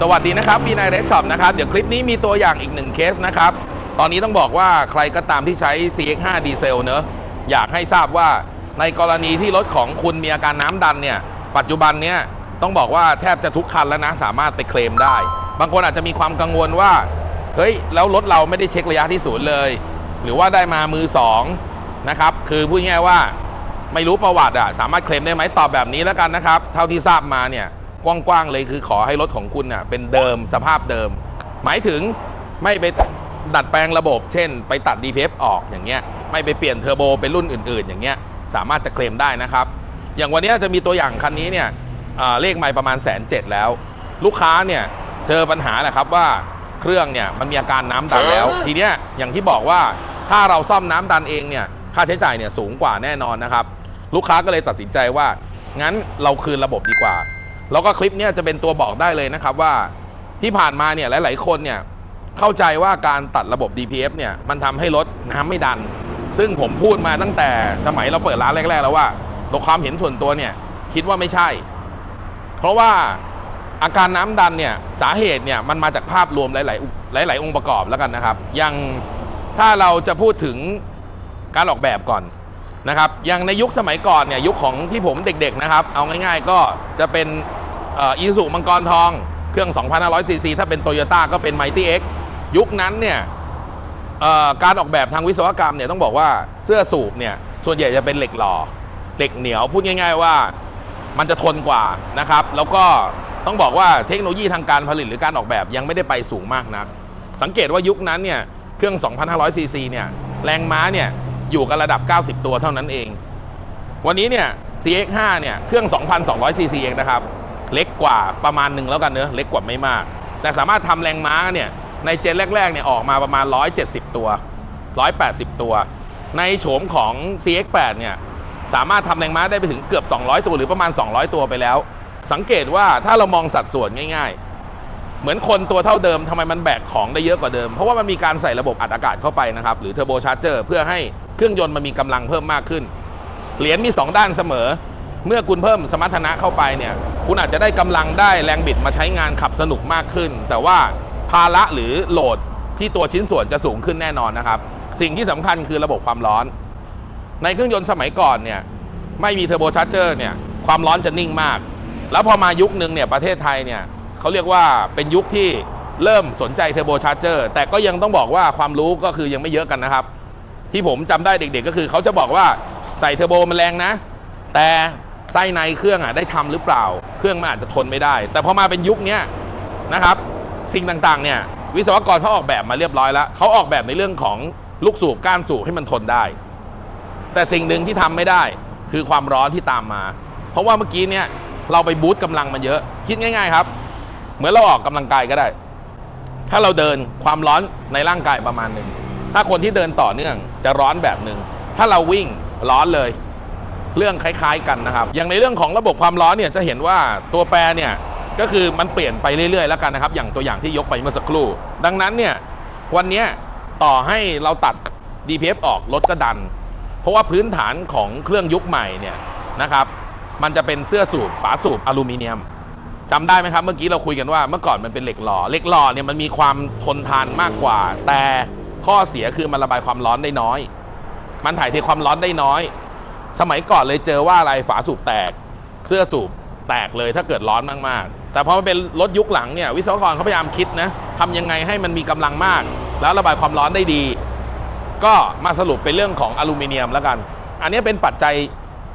สวัสดีนะครับวีนายเรดช็อปนะครับ เดี๋ยวคลิปนี้มีตัวอย่างอีกหนึ่งเคสนะครับ ตอนนี้ต้องบอกว่าใครก็ตามที่ใช้ CX5 ดีเซลเนอะอยากให้ทราบว่าในกรณีที่รถของคุณมีอาการน้ำดันเนี่ย ปัจจุบันเนี่ยต้องบอกว่าแทบจะทุกคันแล้วนะ สามารถไปเคลมได้ บางคนอาจจะมีความกังวลว่า เฮ้ย แล้วรถเราไม่ได้เช็คระยะที่ศูนย์เลย หรือว่าได้มามือสองนะครับ คือพูดง่ายว่าไม่รู้ประวัติอะสามารถเคลมได้ไหมตอบแบบนี้แล้วกันนะครับ เท่าที่ทราบมาเนี่ย กว้างๆเลยคือขอให้รถของคุณน่ะเป็นเดิมสภาพเดิม หมายถึงไม่ไปดัดแปลงระบบ เช่น ไปตัด DPF ออกอย่างเงี้ยไม่ไปเปลี่ยนเทอร์โบเป็นรุ่นอื่นๆ อย่างเงี้ยสามารถจะเคลมได้นะครับ อย่างวันนี้จะมีตัวอย่างคันนี้เนี่ยอ่าเลขไม่ประมาณแสนเจ็ดแล้ว ลูกค้าเนี่ยเจอปัญหาแหละครับว่าเครื่องเนี่ยมันมีอาการน้ำดันแล้ว ทีเนี้ยอย่างที่บอกว่าถ้าเราซ่อมน้ำดันเองเนี่ยค่าใช้จ่ายเนี่ยสูงกว่าแน่นอนนะครับ ลูกค้าก็เลยตัดสินใจว่างั้นเราคืนระบบดีกว่า แล้วก็คลิปนี้จะเป็นตัวบอกได้เลยนะครับว่าที่ผ่านมาเนี่ยหลาย ๆ คนเนี่ยเข้าใจว่าการตัดระบบ DPF เนี่ยมันทำให้รถน้ำไม่ดัน ซึ่งผมพูดมาตั้งแต่สมัยเราเปิดร้านแรก ๆ แล้วว่าตัวความเห็นส่วนตัวเนี่ยคิดว่าไม่ใช่ เพราะว่าอาการน้ำดันเนี่ยสาเหตุเนี่ยมันมาจากภาพรวมหลาย ๆ หลาย ๆ องค์ประกอบแล้วกันนะครับอย่างถ้าเราจะพูดถึงการออกแบบก่อนนะครับอย่างในยุคสมัยก่อนเนี่ยยุคของที่ผมเด็ก ๆ นะครับ เอาง่าย ๆ ก็จะเป็น อีซูมังกรทอง เครื่อง 2,500ซีซีถ้าเป็นโตโยต้าก็เป็น Mighty X ยุคนั้นเนี่ยการออกแบบทางวิศวกรรมเนี่ยต้องบอกว่าเสื้อสูบเนี่ยส่วนใหญ่จะเป็นเหล็กหล่อเหล็กเหนียวพูดง่าย ๆว่ามันจะทนกว่านะครับ แล้วก็ต้องบอกว่าเทคโนโลยีทางการผลิตหรือการออกแบบยังไม่ได้ไปสูงมากนัก สังเกตว่ายุคนั้นเนี่ยเครื่อง 2,500ซีซีเนี่ยแรงม้าเนี่ยอยู่กันระดับ 90 ตัวเท่านั้นเอง วันนี้เนี่ย CX5 เนี่ยเครื่อง 2,200ซีซีเองนะครับ เล็กกว่าประมาณหนึ่งแล้วกันเนอะเล็กกว่าไม่มาก แต่สามารถทำแรงม้าเนี่ยในเจนแรกๆเนี่ยออกมาประมาณ 170 ตัว 180 ตัว ในโฉมของ CX8 เนี่ยสามารถทำแรงม้าได้ไปถึงเกือบ 200 ตัวหรือประมาณ 200 ตัวไปแล้ว สังเกตว่าถ้าเรามองสัดส่วนง่าย ๆ เหมือนคนตัวเท่าเดิมทำไมมันแบกของได้เยอะกว่าเดิม เพราะว่ามันมีการใส่ระบบอัดอากาศเข้าไปนะครับหรือเทอร์โบชาร์เจอร์เพื่อให้เครื่องยนต์มันมีกำลังเพิ่มมากขึ้น เหรียญมี 2 ด้านเสมอ เมื่อคุณเพิ่มสมรรถนะเข้าไปเนี่ย คุณอาจจะได้กำลังได้แรงบิดมาใช้งานขับสนุกมากขึ้น แต่ว่าภาระหรือโหลดที่ตัวชิ้นส่วนจะสูงขึ้นแน่นอนนะครับ สิ่งที่สำคัญคือระบบความร้อน ในเครื่องยนต์สมัยก่อนเนี่ยไม่มีเทอร์โบชาร์เจอร์เนี่ยความร้อนจะนิ่งมาก แล้วพอมายุคนึงเนี่ยประเทศไทยเนี่ยเขาเรียกว่าเป็นยุคที่เริ่มสนใจเทอร์โบชาร์เจอร์แต่ก็ยังต้องบอกว่าความรู้ก็คือยังไม่เยอะกันนะครับ ที่ผมจำได้เด็กๆก็คือเขาจะบอกว่าใส่เทอร์โบมันแรงนะ แต่ ไส้ในเครื่องอะได้ทำหรือเปล่า เครื่องมันอาจจะทนไม่ได้ แต่พอมาเป็นยุคนี้นะครับ สิ่งต่างๆเนี่ยวิศวกรเขาออกแบบมาเรียบร้อยแล้วเขาออกแบบในเรื่องของลูกสูบก้านสูบให้มันทนได้ แต่สิ่งหนึ่งที่ทำไม่ได้คือความร้อนที่ตามมา เพราะว่าเมื่อกี้เนี่ยเราไปบูตกำลังมันเยอะ คิดง่าย ๆครับ เหมือนเราออกกำลังกายก็ได้ ถ้าเราเดินความร้อนในร่างกายประมาณหนึ่งถ้าคนที่เดินต่อเนื่องจะร้อนแบบหนึ่งถ้าเราวิ่งร้อนเลย เรื่องคล้ายๆกันนะครับอย่างในเรื่องของระบบความร้อนเนี่ยจะเห็นว่าตัวแปรเนี่ยก็คือมันเปลี่ยนไปเรื่อยๆ แล้วกันนะครับ อย่างตัวอย่างที่ยกไปเมื่อสักครู่ ดังนั้นเนี่ยวันนี้ต่อให้เราตัด DPF ออกรถก็ดัน เพราะว่าพื้นฐานของเครื่องยุคใหม่เนี่ยนะครับมันจะเป็นเสื้อสูบฝาสูบอลูมิเนียมจำได้ไหมครับ เมื่อกี้เราคุยกันว่าเมื่อก่อนมันเป็นเหล็กหล่อเหล็กหล่อเนี่ยมันมีความทนทานมากกว่า แต่ข้อเสียคือมันระบายความร้อนได้น้อย มันถ่ายเทความร้อนได้น้อย สมัยก่อนเลยเจอว่าอะไรฝาสูบแตก เสื้อสูบแตกเลยถ้าเกิดร้อนมากๆ แต่พอมันเป็นรถยุคหลังเนี่ยวิศวกรเขาพยายามคิดนะทำยังไงให้มันมีกำลังมาก แล้วระบายความร้อนได้ดี ก็มาสรุปเป็นเรื่องของอลูมิเนียมแล้วกัน อันนี้เป็นปัจจัย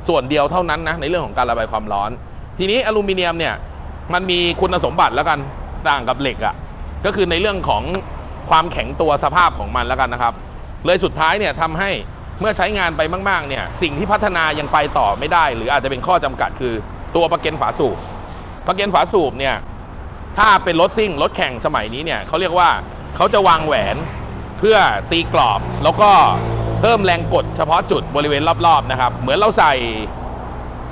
ส่วนเดียวเท่านั้นนะในเรื่องของการระบายความร้อน ทีนี้อลูมิเนียมเนี่ยมันมีคุณสมบัติแล้วกันต่างกับเหล็กอะ่ะก็คือในเรื่องของความแข็งตัวสภาพของมันแล้วกันนะครับ เลยสุดท้ายเนี่ยทำให้ เมื่อใช้งานไปมากๆเนี่ยสิ่งที่พัฒนายังไปต่อไม่ได้ หรืออาจจะเป็นข้อจำกัดคือตัวประเกนฝาสูบประเกนฝาสูบเนี่ยถ้าเป็นรถซิ่งรถแข่งสมัยนี้เนี่ยเขาเรียกว่าเขาจะวางแหวนเพื่อตีกรอบแล้วก็เพิ่มแรงกดเฉพาะจุดบริเวณรอบๆนะครับเหมือนเราใส่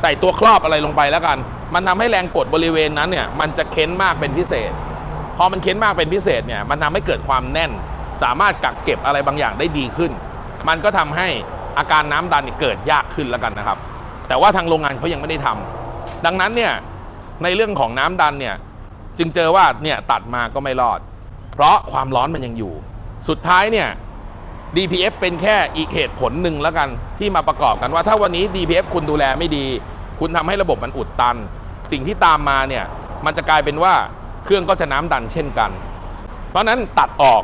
ใส่ตัวครอบอะไรลงไปแล้วกัน มันทำให้แรงกดบริเวณนั้นเนี่ยมันจะเค้นมากเป็นพิเศษ พอมันเค้นมากเป็นพิเศษเนี่ยมันทำให้เกิดความแน่น สามารถกักเก็บอะไรบางอย่างได้ดีขึ้น มันก็ทำให้อาการน้ำดันเกิดยากขึ้นแล้วกันนะครับ แต่ว่าทางโรงงานเขายังไม่ได้ทำดังนั้นเนี่ยในเรื่องของน้ำดันเนี่ยจึงเจอว่าเนี่ยตัดมาก็ไม่รอด เพราะความร้อนมันยังอยู่ สุดท้ายเนี่ย DPF เป็นแค่อีกเหตุผลหนึ่งแล้วกันที่มาประกอบกันว่าถ้าวันนี้ DPF คุณดูแลไม่ดี คุณทำให้ระบบมันอุดตัน สิ่งที่ตามมาเนี่ยมันจะกลายเป็นว่าเครื่องก็จะน้ำดันเช่นกัน เพราะฉะนั้นตัดออก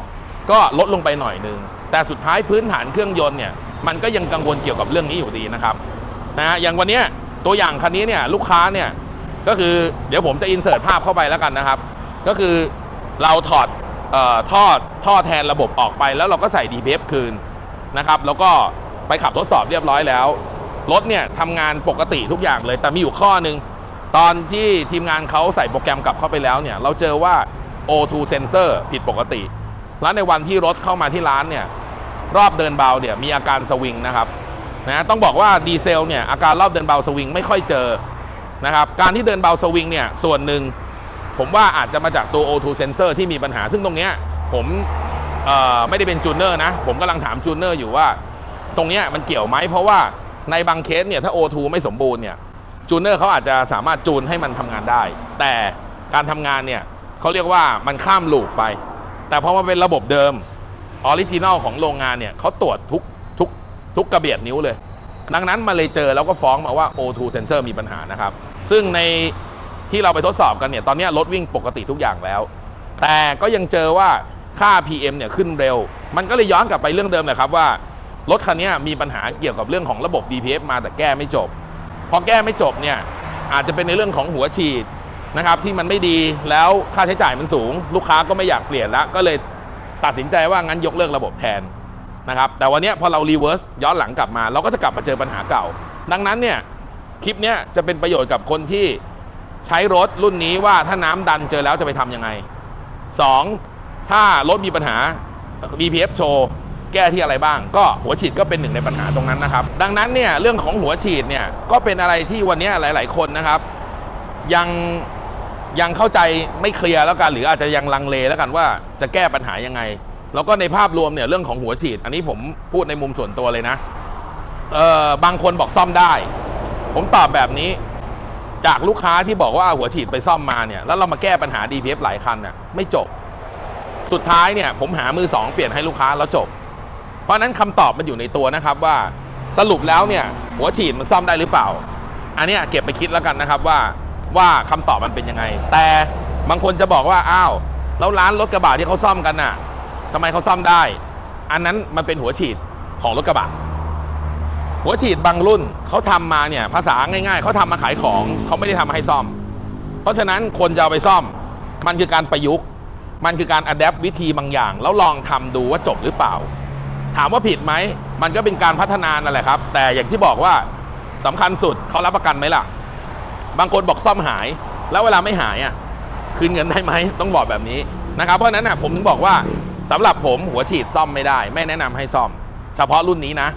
ก็ลดลงไปหน่อยนึง แต่สุดท้ายพื้นฐานเครื่องยนต์เนี่ยมันก็ยังกังวลเกี่ยวกับเรื่องนี้อยู่ดีนะครับนะฮะอย่างวันนี้ตัวอย่างคันนี้เนี่ยลูกค้าเนี่ยก็คือเดี๋ยวผมจะอินเสิร์ตภาพเข้าไปแล้วกันนะครับ ก็คือเราถอดเอ่อท่อท่อแทนระบบออกไปแล้วเราก็ใส่ DBF คืนนะครับ แล้วก็ไปขับทดสอบเรียบร้อยแล้ว รถเนี่ยทำงานปกติทุกอย่างเลย แต่มีอยู่ข้อหนึ่งตอนที่ทีมงานเขาใส่โปรแกรมกลับเข้าไปแล้วเนี่ย เราเจอว่า O2 sensor ผิดปกติ แล้วในวันที่รถเข้ามาที่ร้านเนี่ย รอบเดินเบาเนี่ยมีอาการสวิงนะครับนะต้องบอกว่าดีเซลเนี่ยอาการรอบเดินเบาสวิงไม่ค่อยเจอนะครับการที่เดินเบาสวิงเนี่ยส่วนหนึ่งผมว่าอาจจะมาจากตัว O2 sensor ที่มีปัญหา ซึ่งตรงเนี้ยผมไม่ได้เป็นจูเนอร์นะ ผมกำลังถามจูเนอร์อยู่ว่า ตรงเนี้ยมันเกี่ยวไหมเพราะว่าในบางเคสเนี่ยถ้า O2 ไม่สมบูรณ์เนี่ยจูเนอร์เขาอาจจะสามารถจูนให้มันทำงานได้ แต่การทำงานเนี่ยเขาเรียกว่ามันข้ามลูปไป แต่พอมาเป็นระบบเดิม ออริจินอลของโรงงานเนี่ยเขาตรวจทุกทุกทุกกระเบียดนิ้วเลย ดังนั้นมาเลยเจอแล้วก็ฟ้องมาว่า O2 sensor มีปัญหานะครับ ซึ่งในที่เราไปทดสอบกันเนี่ยตอนนี้รถวิ่งปกติทุกอย่างแล้ว แต่ก็ยังเจอว่าค่า PM เนี่ยขึ้นเร็ว มันก็เลยย้อนกลับไปเรื่องเดิมแหละครับว่ารถคันนี้มีปัญหาเกี่ยวกับเรื่องของระบบ DPF มาแต่แก้ไม่จบ พอแก้ไม่จบเนี่ยอาจจะเป็นในเรื่องของหัวฉีดนะครับที่มันไม่ดีแล้วค่าใช้จ่ายมันสูง ลูกค้าก็ไม่อยากเปลี่ยนล้วก็เลย ตัดสินใจว่างั้นยกเลิกระบบแทนนะครับแต่วันนี้พอเรารีเวิร์สย้อนหลังกลับมา เราก็จะกลับมาเจอปัญหาเก่า ดังนั้นเนี่ยคลิปเนี้ยจะเป็นประโยชน์กับคนที่ใช้รถรุ่นนี้ว่าถ้าน้ำดันเจอแล้วจะไปทำยังไง 2. ถ้ารถมีปัญหา BPF โชว์แก้ที่อะไรบ้าง ก็หัวฉีดก็เป็นหนึ่งในปัญหาตรงนั้นนะครับ ดังนั้นเนี่ยเรื่องของหัวฉีดเนี่ยก็เป็นอะไรที่วันนี้หลาย ๆ คนนะครับ ยัง ยังเข้าใจไม่เคลียร์แล้วกัน หรืออาจจะยังลังเลแล้วกันว่าจะแก้ปัญหายังไง แล้วก็ในภาพรวมเนี่ยเรื่องของหัวฉีด อันนี้ผมพูดในมุมส่วนตัวเลยนะเออบางคนบอกซ่อมได้ ผมตอบแบบนี้ จากลูกค้าที่บอกว่าเอาหัวฉีดไปซ่อมมาเนี่ยแล้วเรามาแก้ปัญหา DPF หลายคันน่ะไม่จบ สุดท้ายเนี่ยผมหามือสองเปลี่ยนให้ลูกค้าแล้วจบ เพราะนั้นคำตอบมันอยู่ในตัวนะครับว่าสรุปแล้วเนี่ยหัวฉีดมันซ่อมได้หรือเปล่า อันนี้เก็บไปคิดแล้วกันนะครับว่า ว่าคำตอบมันเป็นยังไง แต่บางคนจะบอกว่าอ้าวแล้วร้านรถกระบะที่เขาซ่อมกันน่ะทำไมเขาซ่อมได้ อันนั้นมันเป็นหัวฉีดของรถกระบะหัวฉีดบางรุ่นเขาทำมาเนี่ยภาษาง่าย ๆเขาทำมาขายของเขาไม่ได้ทำมาให้ซ่อม เพราะฉะนั้นคนจะเอาไปซ่อม มันคือการประยุกต์ มันคือการอัดแอปวิธีบางอย่าง แล้วลองทำดูว่าจบหรือเปล่า ถามว่าผิดไหมมันก็เป็นการพัฒนานั่นแหละครับ แต่อย่างที่บอกว่าสำคัญสุดเขารับประกันไหมล่ะ บางคนบอกซ่อมหาย แล้วเวลาไม่หายอะคืนเงินได้ไหมต้องบอกแบบนี้นะครับเพราะนั้นน่ะผมถึงบอกว่าสำหรับผมหัวฉีดซ่อมไม่ได้ ไม่แนะนำให้ซ่อม เฉพาะรุ่นนี้นะ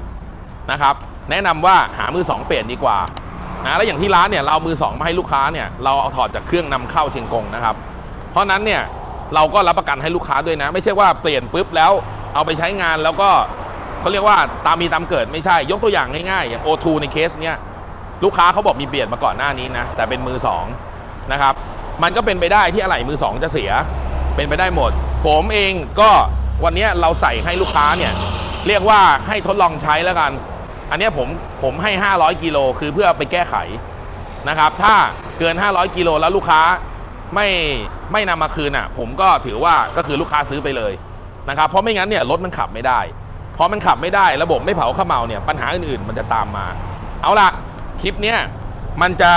นะครับ แนะนำว่าหามือสองเปลี่ยนดีกว่านะแล้วอย่างที่ร้านเนี่ยเราเอามือสองมาให้ลูกค้าเนี่ยเราเอาถอดจากเครื่องนำเข้าเชียงกงนะครับ เพราะฉะนั้นเนี่ยเราก็รับประกันให้ลูกค้าด้วยนะ ไม่ใช่ว่าเปลี่ยนปุ๊บแล้วเอาไปใช้งานแล้วก็เขาเรียกว่าตามมีตามเกิดไม่ใช่ ยกตัวอย่างง่ายๆอย่าง O2 ในเคสเนี้ย ลูกค้าเขาบอกมีเปลี่ยนมาก่อนหน้านี้นะ แต่เป็นมือสองนะครับ มันก็เป็นไปได้ที่อะไหล่มือสองจะเสีย เป็นไปได้หมด ผมเองก็วันนี้เราใส่ให้ลูกค้าเนี่ย เรียกว่าให้ทดลองใช้แล้วกัน อันนี้ผมผมให้ 500กิโลคือเพื่อไปแก้ไขนะครับ ถ้าเกิน 500กิโลแล้วลูกค้าไม่ไม่นำมาคืนอะ ผมก็ถือว่าก็คือลูกค้าซื้อไปเลยนะครับ เพราะไม่งั้นเนี่ยรถมันขับไม่ได้พอมันขับไม่ได้ ระบบไม่เผาข้าเมาเนี่ยปัญหาอื่นๆ มันจะตามมา เอาล่ะ คลิปเนี้ยมันจะ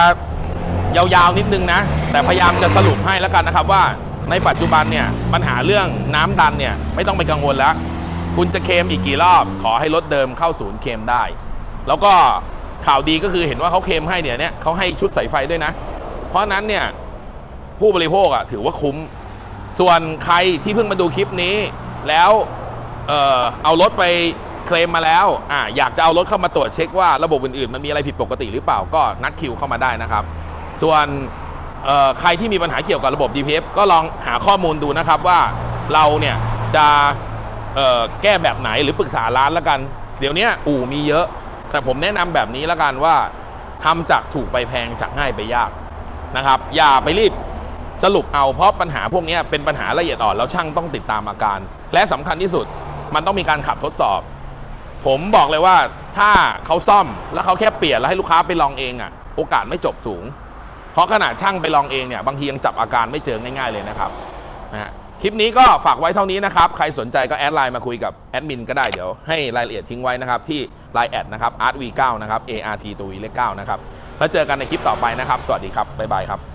ยาวๆนิดนึงนะ แต่พยายามจะสรุปให้แล้วกันนะครับว่าในปัจจุบันเนี่ยปัญหาเรื่องน้ำดันเนี่ยไม่ต้องไปกังวลแล้ว คุณจะเคมอีกกี่รอบ ขอให้รถเดิมเข้าศูนย์เคมได้ แล้วก็ข่าวดีก็คือเห็นว่าเขาเคมให้เนี่ยเนี่ยเขาให้ชุดสายไฟด้วยนะ เพราะฉะนั้นเนี่ยผู้บริโภคอะถือว่าคุ้ม ส่วนใครที่เพิ่งมาดูคลิปนี้ แล้วเออเอารถไป เคลมมาแล้วอ่าอยากจะเอารถเข้ามาตรวจเช็คว่าระบบอื่นๆ มันมีอะไรผิดปกติหรือเปล่าก็นัดคิวเข้ามาได้นะครับ ส่วนเอ่อใครที่มีปัญหาเกี่ยวกับระบบ DPF ก็ลองหาข้อมูลดูนะครับว่าเราเนี่ยจะเอ่อแก้แบบไหนหรือปรึกษาร้านแล้วกัน เดี๋ยวนี้อู่มีเยอะ แต่ผมแนะนำแบบนี้แล้วกันว่าทำจากถูกไปแพงจากง่ายไปยากนะครับ อย่าไปรีบสรุปเอาเพราะปัญหาพวกนี้เป็นปัญหาละเอียดอ่อนแล้วช่างต้องติดตามอาการ และสำคัญที่สุดมันต้องมีการขับทดสอบ ผมบอกเลยว่าถ้าเขาซ่อมแล้วเขาแค่เปลี่ยนแล้วให้ลูกค้าไปลองเองอะ่ะ โอกาสไม่จบสูง เพราะขนาดช่างไปลองเองเนี่ยบางทียังจับอาการไม่เจอง่ายๆเลยนะครับนะฮะคลิปนี้ก็ฝากไว้เท่านี้นะครับ ใครสนใจก็แอดไลน์มาคุยกับแอดมินก็ได้เดี๋ยวให้รายละเอียดทิ้งไว้นะครับ ที่ไลน์แอดนะครับ artv9 นะครับ art ตัว v เลข9นะครับ แล้วเจอกันในคลิปต่อไปนะครับ สวัสดีครับ บ๊ายบายครับ